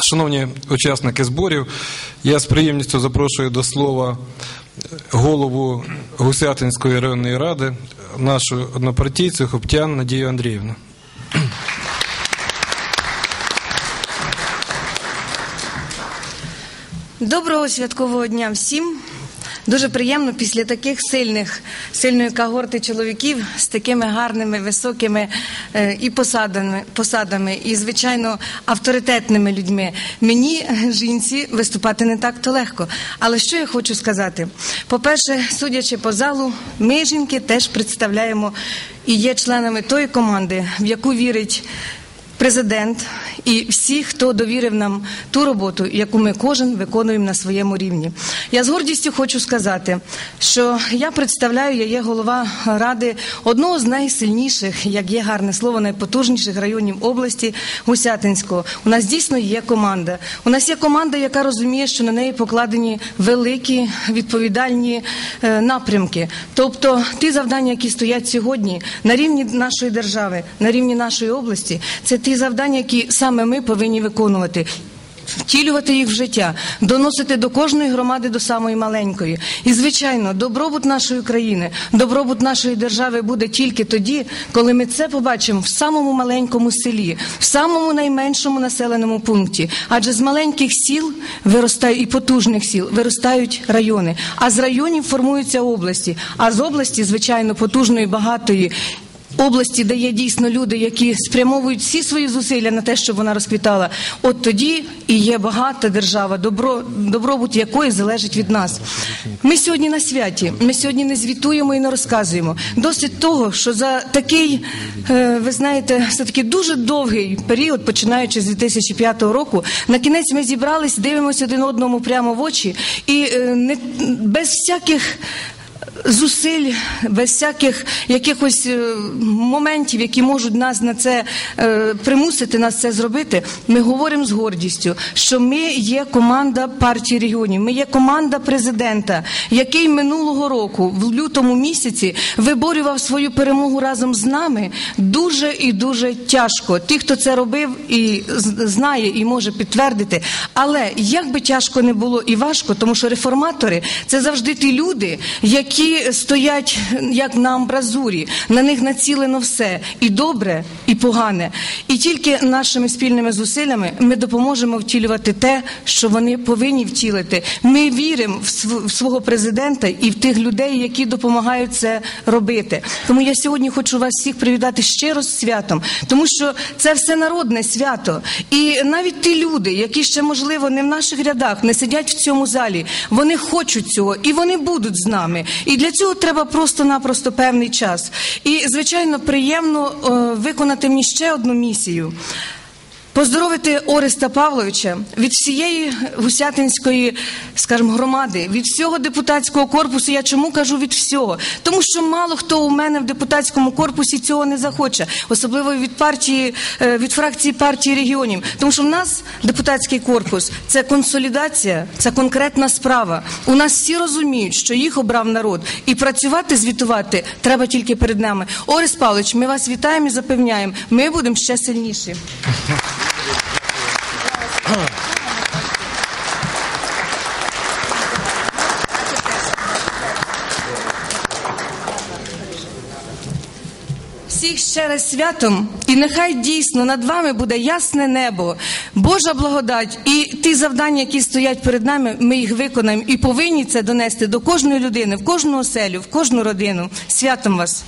Шановні учасники зборів, я з приємністю запрошую до слова голову Гусятинської районної ради, нашу однопартійцю Хоптян Надію Андріївну. Доброго святкового дня всім. Дуже приємно після таких сильних, сильної когорти чоловіків з такими гарними, високими е, і посадами, посадами, і звичайно авторитетними людьми. Мені, е, жінці, виступати не так то легко. Але що я хочу сказати? По-перше, судячи по залу, ми жінки теж представляємо і є членами тої команди, в яку вірить президент і всі, хто довірив нам ту роботу, яку ми кожен виконуємо на своєму рівні. Я з гордістю хочу сказати, що я представляю, я є голова ради одного з найсильніших, як є гарне слово, найпотужніших районів області Гусятинського. У нас дійсно є команда. У нас є команда, яка розуміє, що на неї покладені великі відповідальні е, напрямки. Тобто ті завдання, які стоять сьогодні на рівні нашої держави, на рівні нашої області, це ті завдання, які саме ми повинні виконувати. Втілювати їх в життя, доносити до кожної громади, до самої маленької. І, звичайно, добробут нашої країни, добробут нашої держави буде тільки тоді, коли ми це побачимо в самому маленькому селі, в самому найменшому населеному пункті. Адже з маленьких сіл виростають і потужних сіл виростають райони, а з районів формуються області. А з області, звичайно, потужної, багатої області, де є дійсно люди, які спрямовують всі свої зусилля на те, щоб вона розквітала, от тоді і є багата держава, добро, добробут якої залежить від нас. Ми сьогодні на святі. Ми сьогодні не звітуємо і не розказуємо. Досить того, що за такий, е, ви знаєте, все таки дуже довгий період, починаючи з 2005 року, на кінець ми зібрались, дивимося один одному прямо в очі, і е, не без всяких зусиль, без всяких якихось е, моментів, які можуть нас на це е, примусити нас це зробити. Ми говоримо з гордістю, що ми є команда партії регіонів, ми є команда президента, який минулого року, в лютому місяці, виборював свою перемогу разом з нами дуже і дуже тяжко. Ті, хто це робив і знає, і може підтвердити. Але як би тяжко не було і важко, тому що реформатори це завжди ті люди, які стоять як на амбразурі, на них націлено все і добре, і погане. І тільки нашими спільними зусиллями ми допоможемо втілювати те, що вони повинні втілити. Ми віримо в свого президента і в тих людей, які допомагають це робити. Тому я сьогодні хочу вас всіх привітати щиро з святом, тому що це все народне свято. І навіть ті люди, які ще можливо не в наших рядах, не сидять в цьому залі, вони хочуть цього і вони будуть з нами. І для цього треба просто-напросто певний час. І, звичайно, приємно е, виконати мені ще одну місію. Поздоровити Ореста Павловича від всієї гусятинської, скажімо, громади, від всього депутатського корпусу. Я чому кажу від всього? Тому що мало хто у мене в депутатському корпусі цього не захоче, особливо від партії, е, від фракції партії регіонів. Тому що в нас депутатський корпус це консолідація, це конкретна справа. У нас всі розуміють, що їх обрав народ, і працювати, звітувати треба тільки перед нами. Орест Павлович, ми вас вітаємо і запевняємо. Ми будемо ще сильніші. Всіх ще раз святом, і нехай дійсно над вами буде ясне небо, Божа благодать і ті завдання, які стоять перед нами, ми їх виконаємо і повинні це донести до кожної людини, в кожну оселю, в кожну родину. Святом вас.